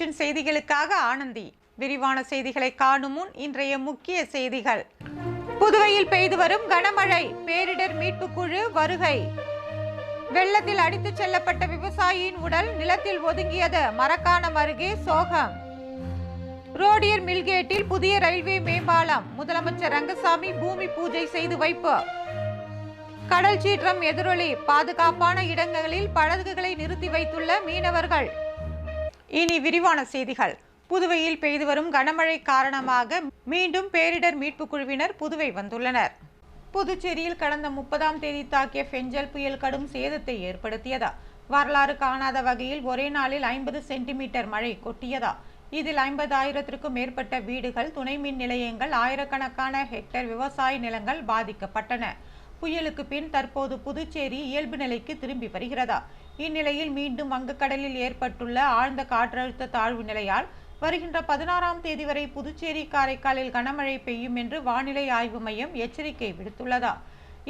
Nation செய்திகளுக்காக ஆனந்தி. விரிவான செய்திகளை காணும் முன் இன்றைய முக்கிய செய்திகள். புதுவையில் பெய்து வரும் கனமழை. பேரிடர் மீட்பு குழு வருகை. வெள்ளத்தில் அடித்துச் செல்லப்பட்ட விவசாயியின் உடல் நிலத்தில் ஒதுங்கியது. மரக்காணம் அருகே சோகம். ரோடியர் மில்கேட்டில் புதிய ரயில்வே மேம்பாலம். முதலமைச்சர் ரங்கசாமி பூமி பூஜை செய்து வைப்பு. கடல் சீற்றம் எதிரொலி. பாதுகாப்பான இடங்களில் படகுகளை நிறுத்தி வைத்துள்ள மீனவர்கள். இனி விரிவான செய்திகள். புதுவையில் பெய்து வரும் கனமழை காரணமாக மீண்டும் பேரிடர் மீட்புக் குழுவினர் புதுவை வந்துள்ளனர். புதுச்சேரியில் கடந்த முப்பதாம் தேதி தாக்கிய ஃபெஞ்சல் புயல் கடும் சேதத்தை ஏற்படுத்தியதா? வரலாறு காணாத வகையில் ஒரே நாளில் ஐம்பது சென்டிமீட்டர் மழை கொட்டியதா? இதில் ஐம்பதாயிரத்திற்கும் மேற்பட்ட வீடுகள் துணை மின் நிலையங்கள் ஆயிரக்கணக்கான ஹெக்டேர் விவசாய நிலங்கள் பாதிக்கப்பட்டன. புயலுக்கு பின் தற்போது புதுச்சேரி இயல்பு நிலைக்கு திரும்பி வருகிறதா? இந்நிலையில் மீண்டும் வங்கக்கடலில் ஏற்பட்டுள்ள ஆழ்ந்த காற்றழுத்த தாழ்வு நிலையால் வருகின்ற பதினாறாம் தேதி வரை புதுச்சேரி காரைக்காலில் கனமழை பெய்யும் என்று வானிலை ஆய்வு மையம் எச்சரிக்கை விடுத்துள்ளதா?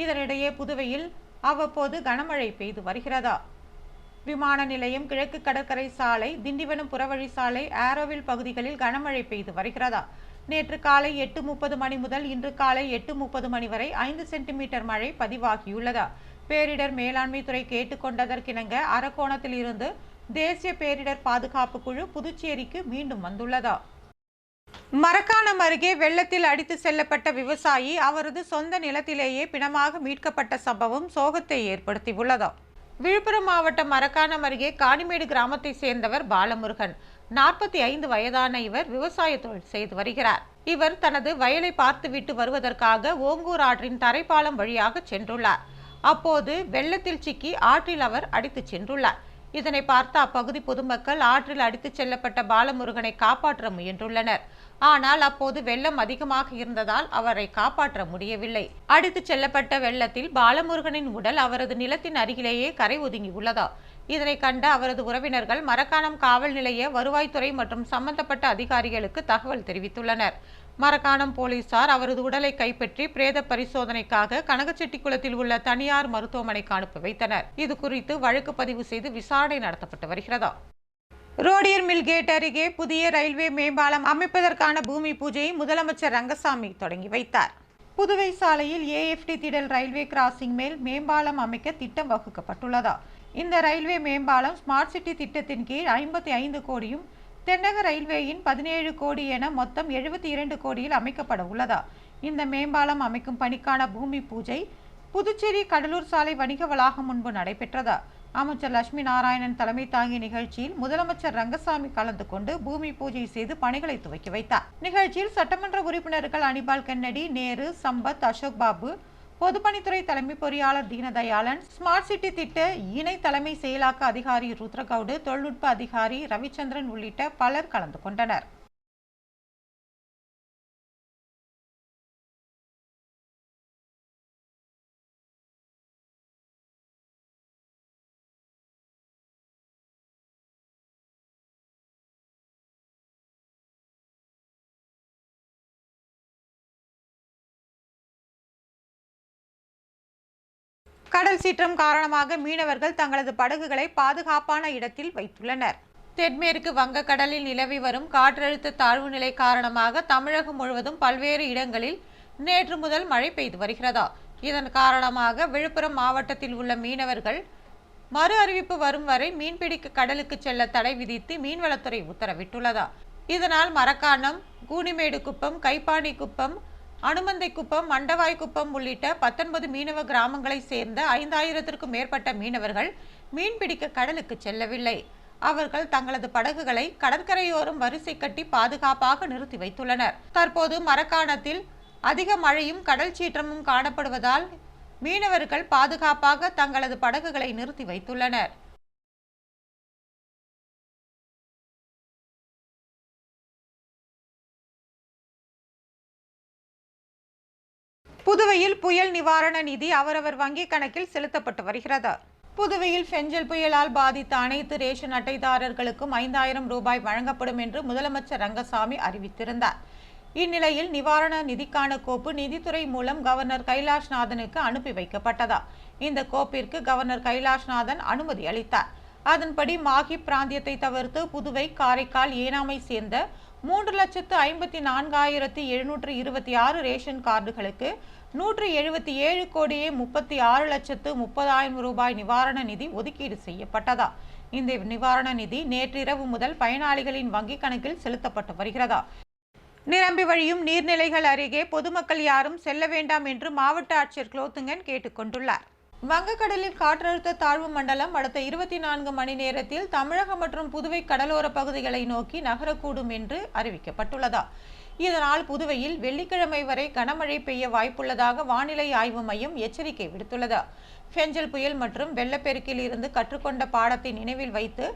இதனிடையே புதுவையில் அவ்வப்போது கனமழை பெய்து வருகிறதா? விமான நிலையம் கிழக்கு கடற்கரை சாலை திண்டிவனம் புறவழி சாலை ஆரோவில் பகுதிகளில் கனமழை பெய்து வருகிறதா? நேற்று காலை எட்டு முப்பது மணி முதல் இன்று காலை எட்டு முப்பது மணி வரை ஐந்து சென்டிமீட்டர் மழை பதிவாகியுள்ளதா? பேரிடர் மேலாண்மை துறை கேட்டுக்கொண்டதற்கிணங்க அரக்கோணத்தில் இருந்து தேசிய பேரிடர் பாதுகாப்பு குழு புதுச்சேரிக்கு மீண்டும் வந்துள்ளதா? மரக்காணம் அருகே வெள்ளத்தில் அடித்து செல்லப்பட்ட விவசாயி அவரது சொந்த நிலத்திலேயே பிணமாக மீட்கப்பட்ட சம்பவம் சோகத்தை ஏற்படுத்தியுள்ளதா? விழுப்புரம் மாவட்டம் மரக்காணம் அருகே காணிமேடு கிராமத்தை சேர்ந்தவர் பாலமுருகன். நாற்பத்தி ஐந்து வயதான இவர் விவசாய தொழில் செய்து வருகிறார். இவர் தனது வயலை பார்த்துவிட்டு வருவதற்காக ஓங்கூர் ஆற்றின் தரைப்பாலம் வழியாக சென்றுள்ளார். அப்போது வெள்ளத்தில் சிக்கி ஆற்றில் அவர் அடித்துச் சென்றுள்ளார். இதனை பார்த்த அப்பகுதி பொதுமக்கள் ஆற்றில் அடித்துச் செல்லப்பட்ட பாலமுருகனை காப்பாற்ற முயன்றுள்ளனர். ஆனால் அப்போது வெள்ளம் அதிகமாக இருந்ததால் அவரை காப்பாற்ற முடியவில்லை. அடித்துச் செல்லப்பட்ட வெள்ளத்தில் பாலமுருகனின் உடல் அவரது நிலத்தின் அருகிலேயே கரை ஒதுங்கி உள்ளதா? இதனை கண்ட அவரது உறவினர்கள் மரக்காணம் காவல் நிலைய வருவாய்த்துறை மற்றும் சம்பந்தப்பட்ட அதிகாரிகளுக்கு தகவல் தெரிவித்துள்ளனர். மரக்காணம் போலீசார் அவரது உடலை கைப்பற்றி பிரேத பரிசோதனைக்காக கனகச்செட்டிக்குளத்தில் உள்ள தனியார் மருத்துவமனைக்கு அனுப்பி வைத்தனர். இது குறித்து வழக்கு பதிவு செய்து விசாரணை நடத்தப்பட்டு வருகிறதா. ரோடியர் மில் கேட் அருகே புதிய ரயில்வே மேம்பாலம் அமைப்பதற்கான பூமி பூஜையை முதலமைச்சர் ரங்கசாமி தொடங்கி வைத்தார். புதுவை சாலையில் ஏஎஃப்டி திடல் ரயில்வே கிராசிங் மேல் மேம்பாலம் அமைக்க திட்டம் வகுக்கப்பட்டுள்ளதா. இந்த ரயில்வே மேம்பாலம் ஸ்மார்ட் சிட்டி திட்டத்தின் கீழ் ஐம்பத்தி ஐந்து கோடியும் தென்னக ரயில்வேயின் பதினேழு கோடி என மொத்தம் எழுபத்தி இரண்டு கோடியில் அமைக்கப்பட உள்ளதா? இந்த மேம்பாலம் அமைக்கும் பணிக்கான பூமி பூஜை புதுச்சேரி கடலூர் சாலை வணிக வளாகம் முன்பு நடைபெற்றதா? அமைச்சர் லட்சுமி நாராயணன் தலைமை தாங்கிய நிகழ்ச்சியில் முதலமைச்சர் ரங்கசாமி கலந்து கொண்டு பூமி பூஜை செய்து பணிகளை துவக்கி வைத்தார். நிகழ்ச்சியில் சட்டமன்ற உறுப்பினர்கள் அனிபால் கென்னடி நேரு சம்பத் அசோக் பாபு பொதுப்பணித்துறை தலைமை பொறியாளர் தீனதயாளன் ஸ்மார்ட் சிட்டி திட்ட இணை தலைமை செயலாக்க அதிகாரி ருத்ரகவுடு தொழில்நுட்ப அதிகாரி ரவிச்சந்திரன் உள்ளிட்ட பலர் கலந்து கொண்டனர். கடல் சீற்றம் காரணமாக மீனவர்கள் தங்களது படகுகளை பாதுகாப்பான இடத்தில் வைத்துள்ளனர். தென்மேற்கு வங்கக்கடலில் நிலவி வரும் காற்றழுத்த தாழ்வு நிலை காரணமாக தமிழகம் முழுவதும் பல்வேறு இடங்களில் நேற்று முதல் மழை பெய்து வருகிறதா? இதன் காரணமாக விழுப்புரம் மாவட்டத்தில் உள்ள மீனவர்கள் மறு அறிவிப்பு வரும் வரை மீன்பிடிக்க கடலுக்கு செல்ல தடை விதித்து மீன்வளத்துறை உத்தரவிட்டுள்ளதா? இதனால் மரக்காணம் கூனிமேடு குப்பம் கைப்பாணி குப்பம் அனுமந்தைக்குப்பம் மண்டவாய்க்குப்பம் மண்டவாய் குப்பம் உள்ளிட்ட பத்தொன்பது மீனவ கிராமங்களை சேர்ந்த ஐந்தாயிரத்திற்கும் மேற்பட்ட மீனவர்கள் மீன்பிடிக்க கடலுக்கு செல்லவில்லை. அவர்கள் தங்களது படகுகளை கடற்கரையோரம் வரிசை கட்டி பாதுகாப்பாக நிறுத்தி வைத்துள்ளனர். தற்போது மரக்காணத்தில் அதிக மழையும் கடல் சீற்றமும் காணப்படுவதால் மீனவர்கள் பாதுகாப்பாக தங்களது படகுகளை நிறுத்தி வைத்துள்ளனர். புதுவையில் புயல் நிவாரண நிதி அவரவர் வங்கி கணக்கில் செலுத்தப்பட்டு வருகிறது. புதுவையில் ஃபெஞ்சல் புயலால் பாதித்த அனைத்து ரேஷன் அட்டைதாரர்களுக்கும் ஐந்தாயிரம் ரூபாய் வழங்கப்படும் என்று முதலமைச்சர் ரங்கசாமி அறிவித்திருந்தார். இந்நிலையில் நிவாரண நிதிக்கான கோப்பு நிதித்துறை மூலம் கவர்னர் கைலாஷ்நாதனுக்கு அனுப்பி வைக்கப்பட்டதா? இந்த கோப்பிற்கு கவர்னர் கைலாஷ்நாதன் அனுமதி அளித்தார். அதன்படி மாஹி பிராந்தியத்தை தவிர்த்து புதுவை காரைக்கால் ஏனாமை சேர்ந்த மூன்று லட்சத்து ஐம்பத்தி நான்காயிரத்தி எழுநூற்று இருபத்தி ஆறு ரேஷன் கார்டுகளுக்கு நூற்று எழுபத்தி ஏழு கோடியே முப்பத்தி ஆறு லட்சத்து முப்பதாயிரம் ரூபாய் நிவாரண நிதி ஒதுக்கீடு செய்யப்பட்டதா? இந்த நிவாரண நிதி நேற்றிரவு முதல் பயனாளிகளின் வங்கிக் கணக்கில் செலுத்தப்பட்டு வருகிறதா? நிரம்பி வழியும் நீர்நிலைகள் அருகே பொதுமக்கள் யாரும் செல்ல வேண்டாம் என்று மாவட்ட ஆட்சியர் குலோத்துங்கன் கேட்டுக்கொண்டுள்ளார். வங்கக்கடலில் காற்றழுத்த தாழ்வு மண்டலம் அடுத்த இருபத்தி நான்கு மணி நேரத்தில் தமிழகம் மற்றும் புதுவை கடலோர பகுதிகளை நோக்கி நகரக்கூடும் என்று அறிவிக்கப்பட்டுள்ளதா. இதனால் புதுவையில் வெள்ளிக்கிழமை வரை கனமழை பெய்ய வாய்ப்புள்ளதாக வானிலை ஆய்வு மையம் எச்சரிக்கை விடுத்துள்ளது. ஃபெஞ்சல் புயல் மற்றும் வெள்ளப்பெருக்கில் இருந்து கற்றுக்கொண்ட பாடத்தை நினைவில் வைத்து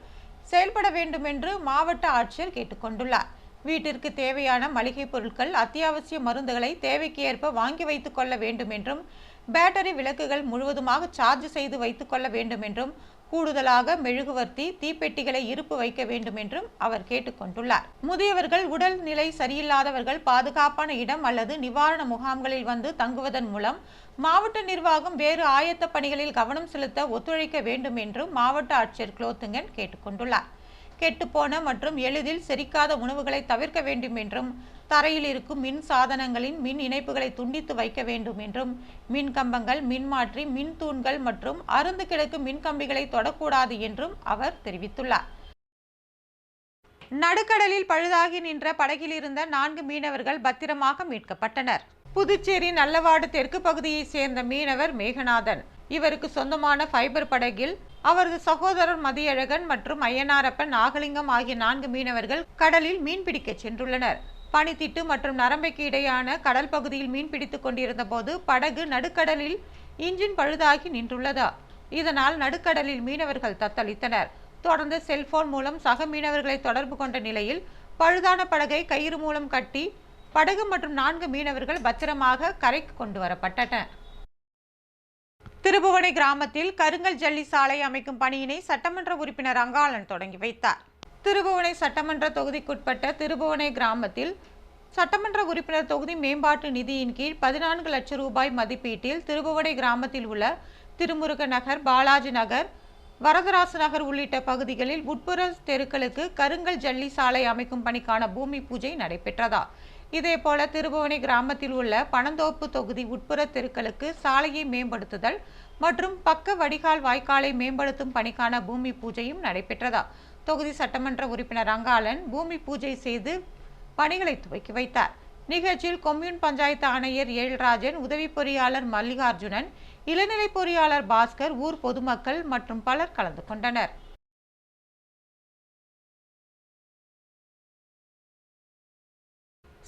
செயல்பட வேண்டும் என்று மாவட்ட ஆட்சியர் கேட்டுக்கொண்டுள்ளார். வீட்டிற்கு தேவையான மளிகை பொருட்கள் அத்தியாவசிய மருந்துகளை தேவைக்கு ஏற்ப வாங்கி வைத்துக் கொள்ள வேண்டும் என்றும் பேட்டரி விளக்குகள் முழுவதுமாக சார்ஜ் செய்து வைத்துக் கொள்ள வேண்டும் என்றும் கூடுதலாக மெழுகுவர்த்தி தீப்பெட்டிகளை இருப்பு வைக்க வேண்டும் என்றும் அவர் கேட்டுக்கொண்டுள்ளார் முதியவர்கள் உடல் நிலை சரியில்லாதவர்கள் பாதுகாப்பான இடம் அல்லது நிவாரண முகாம்களில் வந்து தங்குவதன் மூலம் மாவட்ட நிர்வாகம் வேறு ஆயத்த பணிகளில் கவனம் செலுத்த ஒத்துழைக்க வேண்டும் என்றும் மாவட்ட ஆட்சியர் குலோத்துங்கன் கேட்டுக்கொண்டுள்ளார் கெட்டுப்போன மற்றும் எளிதில் செரிக்காத உணவுகளை தவிர்க்க வேண்டும் என்றும் தரையில் இருக்கும் மின் சாதனங்களின் மின் இணைப்புகளை துண்டித்து வைக்க வேண்டும் என்றும் மின் கம்பங்கள் மின்மாற்றி மின் தூண்கள் மற்றும் அருந்து கிடக்கும் மின் கம்பிகளை தொடக்கூடாது என்றும் அவர் தெரிவித்துள்ளார். நடுக்கடலில் பழுதாகி நின்ற படகில் இருந்த நான்கு மீனவர்கள் பத்திரமாக மீட்கப்பட்டனர். புதுச்சேரி நல்லவாடு தெற்கு பகுதியைச் சேர்ந்த மீனவர் மேகநாதன். இவருக்கு சொந்தமான ஃபைபர் படகில் அவரது சகோதரர் மதியழகன் மற்றும் ஐயனாரப்பன் நாகலிங்கம் ஆகிய நான்கு மீனவர்கள் கடலில் மீன்பிடிக்க சென்றுள்ளனர். பனித்திட்டு மற்றும் நரம்பைக்கு இடையான கடல் பகுதியில் மீன் பிடித்துக் கொண்டிருந்த போது படகு நடுக்கடலில் இன்ஜின் பழுதாகி நின்றுள்ளதா? இதனால் நடுக்கடலில் மீனவர்கள் தத்தளித்தனர். தொடர்ந்து செல்போன் மூலம் சக மீனவர்களை தொடர்பு கொண்ட நிலையில் பழுதான படகை கயிறு மூலம் கட்டி படகு மற்றும் நான்கு மீனவர்கள் பத்திரமாக கரைக்கு கொண்டு வரப்பட்டனர். திருபுவனை கிராமத்தில் கருங்கல் ஜல்லி சாலை அமைக்கும் பணியினை சட்டமன்ற உறுப்பினர் அங்காளன் தொடங்கி வைத்தார். திருபுவனை சட்டமன்ற தொகுதிக்குட்பட்ட திருபுவனை கிராமத்தில் சட்டமன்ற உறுப்பினர் தொகுதி மேம்பாட்டு நிதியின் கீழ் பதினான்கு லட்சம் ரூபாய் மதிப்பீட்டில் திருபுவனை கிராமத்தில் உள்ள திருமுருக நகர் பாலாஜி நகர் வரதராசு நகர் உள்ளிட்ட பகுதிகளில் உட்புற தெருக்களுக்கு கருங்கல் ஜல்லி சாலை அமைக்கும் பணிக்கான பூமி பூஜை நடைபெற்றதா? இதேபோல திருபுவனை கிராமத்தில் உள்ள பனந்தோப்பு தொகுதி உட்புற தெருக்களுக்கு சாலையை மேம்படுத்துதல் மற்றும் பக்க வடிகால் வாய்க்காலை மேம்படுத்தும் பணிக்கான பூமி பூஜையும் நடைபெற்றதா? தொகுதி சட்டமன்ற உறுப்பினர் அங்காளன் பூமி பூஜை செய்து பணிகளை துவக்கி வைத்தார். நிகழ்ச்சியில் கொம்யூன் பஞ்சாயத்து ஆணையர் ஏழ்ராஜன் உதவி பொறியாளர் மல்லிகார்ஜுனன் இளநிலை பொறியாளர் பாஸ்கர் ஊர் பொதுமக்கள் மற்றும் பலர் கலந்து கொண்டனர்.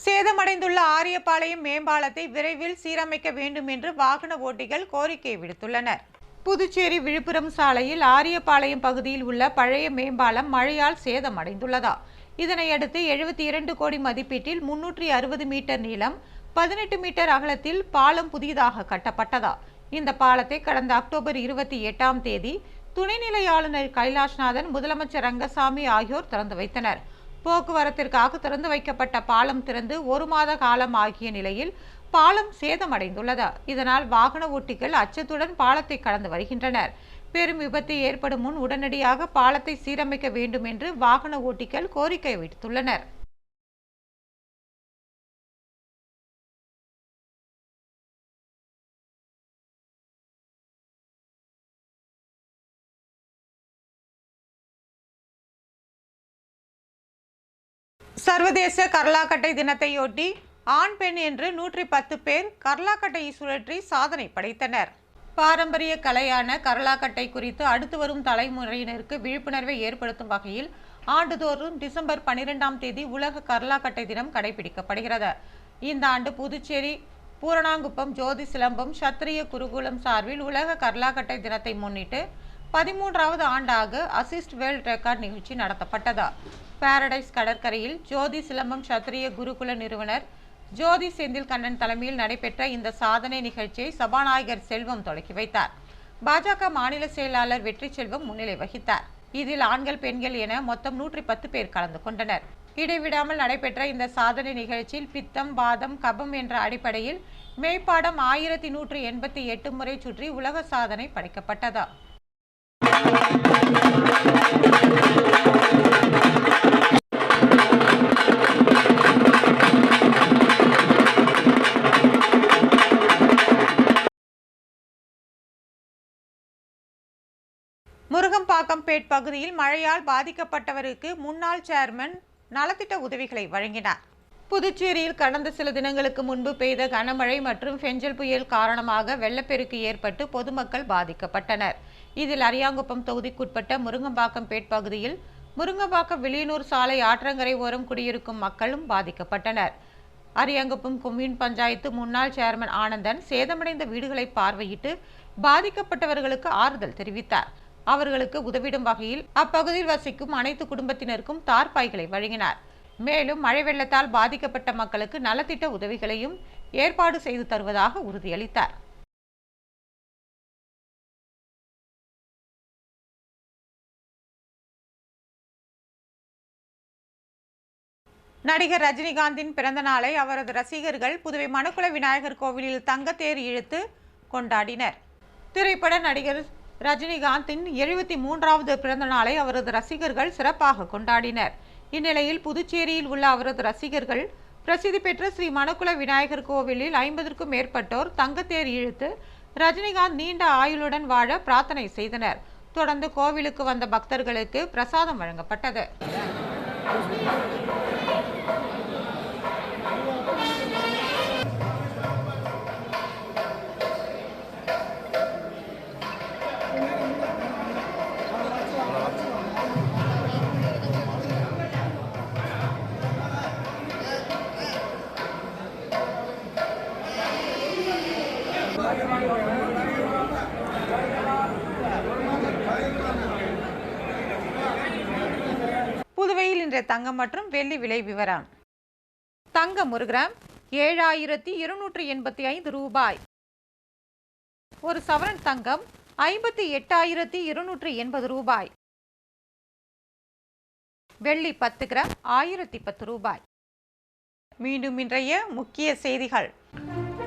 சேதமடைந்துள்ள ஆரியபாளையம் மேம்பாலத்தை விரைவில் சீரமைக்க வேண்டும் என்று வாகன ஓட்டிகள் கோரிக்கை விடுத்துள்ளனர். புதுச்சேரி விழுப்புரம் சாலையில் ஆரியபாளையம் பகுதியில் உள்ள பழைய மேம்பாலம் மழையால் சேதமடைந்துள்ளதா? இதனையடுத்து எழுபத்தி இரண்டு கோடி மதிப்பீட்டில் முன்னூற்றி அறுபது மீட்டர் நீளம் பதினெட்டு மீட்டர் அகலத்தில் பாலம் புதிதாக கட்டப்பட்டதா? இந்த பாலத்தை கடந்த அக்டோபர் இருபத்தி எட்டாம் தேதி துணைநிலை ஆளுநர் கைலாஷ்நாதன் முதலமைச்சர் ரங்கசாமி ஆகியோர் திறந்து வைத்தனர். போக்குவரத்திற்காக திறந்து வைக்கப்பட்ட பாலம் திறந்து ஒரு மாத காலம் ஆகிய நிலையில் பாலம் சேதமடைந்துள்ளது. இதனால் வாகன ஓட்டிகள் அச்சத்துடன் பாலத்தை கடந்து வருகின்றனர். பெரும் விபத்து ஏற்படும் முன் உடனடியாக பாலத்தை சீரமைக்க வேண்டும் என்று வாகன ஓட்டிகள் கோரிக்கை விடுத்துள்ளனர். சர்வதேச கர்லாக்கட்டை தினத்தையொட்டி ஆண் பெண் என்று நூற்றி பத்து பேர் கர்லாக்கட்டையை சுழற்றி சாதனை படைத்தனர். பாரம்பரிய கலையான கரலாக்கட்டை குறித்து அடுத்து வரும் தலைமுறையினருக்கு விழிப்புணர்வை ஏற்படுத்தும் வகையில் ஆண்டுதோறும் டிசம்பர் பன்னிரெண்டாம் தேதி உலக கர்லாக்கட்டை தினம் கடைபிடிக்கப்படுகிறது. இந்த ஆண்டு புதுச்சேரி பூரணாங்குப்பம் ஜோதி சிலம்பம் சத்திரிய குருகுலம் சார்பில் உலக கரலாக்கட்டை தினத்தை முன்னிட்டு பதிமூன்றாவது ஆண்டாக அசிஸ்ட் வேர்ல்ட் ரெக்கார்ட் நிகழ்ச்சி நடத்தப்பட்டது. பாரடைஸ் கடற்கரையில் ஜோதி சிலம்பம் சத்திரிய குருகுல நிறுவனர் ஜோதி செந்தில் கண்ணன் தலைமையில் நடைபெற்ற இந்த சாதனை நிகழ்ச்சியை சபாநாயகர் செல்வம் தொடக்கி வைத்தார். பாஜக மாநில செயலாளர் வெற்றி செல்வம் முன்னிலை வகித்தார். இதில் ஆண்கள் பெண்கள் என மொத்தம் நூற்றி பத்து பேர் கலந்து கொண்டனர். இடைவிடாமல் நடைபெற்ற இந்த சாதனை நிகழ்ச்சியில் பித்தம் வாதம் கபம் என்ற அடிப்படையில் மேய்ப்பாடம் ஆயிரத்தி நூற்றி எண்பத்தி எட்டு முறை சுற்றி உலக சாதனை படைக்கப்பட்டதா. முருகம்பாக்கம்பேட் பகுதியில் மழையால் பாதிக்கப்பட்டவருக்கு முன்னாள் சேர்மன் நலத்திட்ட உதவிகளை வழங்கினார். புதுச்சேரியில் கடந்த சில தினங்களுக்கு முன்பு பெய்த கனமழை மற்றும் பெஞ்சல் புயல் காரணமாக வெள்ளப்பெருக்கு ஏற்பட்டு பொதுமக்கள் பாதிக்கப்பட்டனர். இதில் அரியாங்குப்பம் தொகுதிக்குட்பட்ட முருங்கம்பாக்கம்பேட் பகுதியில் முருங்கம்பாக்கம் விளியனூர் சாலை ஆற்றங்கரை ஓரம் குடியிருக்கும் மக்களும் பாதிக்கப்பட்டனர். அரியாங்குப்பம் கொம்யூன் பஞ்சாயத்து முன்னாள் சேர்மன் ஆனந்தன் சேதமடைந்த வீடுகளை பார்வையிட்டு பாதிக்கப்பட்டவர்களுக்கு ஆறுதல் தெரிவித்தார். அவர்களுக்கு உதவிடும் வகையில் அப்பகுதியில் வசிக்கும் அனைத்து குடும்பத்தினருக்கும் தார்பாய்களை வழங்கினார். மேலும் மழை வெள்ளத்தால் பாதிக்கப்பட்ட மக்களுக்கு நலத்திட்ட உதவிகளையும் ஏற்பாடு செய்து தருவதாக உறுதியளித்தார். நடிகர் ரஜினிகாந்தின் பிறந்த நாளை அவரது ரசிகர்கள் புதுவை மணக்குள விநாயகர் கோவிலில் தங்கத்தேர் இழுத்து கொண்டாடினர். திரைப்பட நடிகர் ரஜினிகாந்தின் எழுபத்தி மூன்றாவது பிறந்த நாளை அவரது ரசிகர்கள் சிறப்பாக கொண்டாடினர். இந்நிலையில் புதுச்சேரியில் உள்ள அவரது ரசிகர்கள் பிரசித்தி பெற்ற ஸ்ரீ மணக்குள விநாயகர் கோவிலில் ஐம்பதற்கும் மேற்பட்டோர் தங்கத்தேர் இழுத்து ரஜினிகாந்த் நீண்ட ஆயுளுடன் வாழ பிரார்த்தனை செய்தனர். தொடர்ந்து கோவிலுக்கு வந்த பக்தர்களுக்கு பிரசாதம் வழங்கப்பட்டது. இன்றைய தங்கம் மற்றும் வெள்ளி விலை விவரம். தங்கம் ஒரு கிராம் ஏழாயிரத்தி இருநூற்றி எண்பத்தி ஐந்து ரூபாய். ஒரு சவரன் தங்கம் ஐம்பத்தி எட்டாயிரத்தி இருநூற்றி எண்பது ரூபாய். வெள்ளி பத்து கிராம் ஆயிரத்தி பத்து ரூபாய். மீண்டும் இன்றைய முக்கிய செய்திகள்.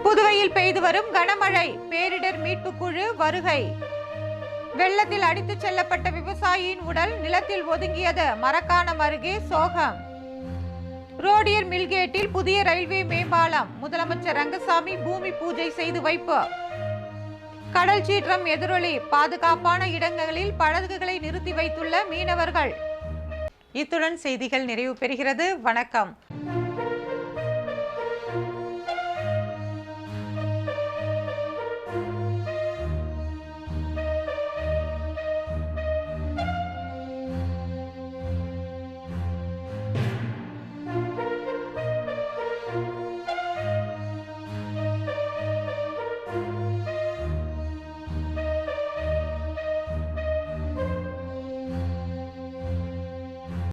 புதுவையில் பெய்து வரும் கனமழை. பேரிடர் மீட்புக் குழு வருகை. வெள்ளத்தில் அடித்துச் செல்லப்பட்ட விவசாயியின் உடல் நிலத்தில் ஒதுங்கியது. மரக்காணம் அருகே சோகம். ரோடியர் மில்கேட்டில் புதிய ரயில்வே மேம்பாலம். முதலமைச்சர் ரங்கசாமி பூமி பூஜை செய்து வைப்பு. கடல் சீற்றம் எதிரொலி. பாதுகாப்பான இடங்களில் படகுகளை நிறுத்தி வைத்துள்ள மீனவர்கள். இத்துடன் செய்திகள் நிறைவு பெறுகிறது. வணக்கம்.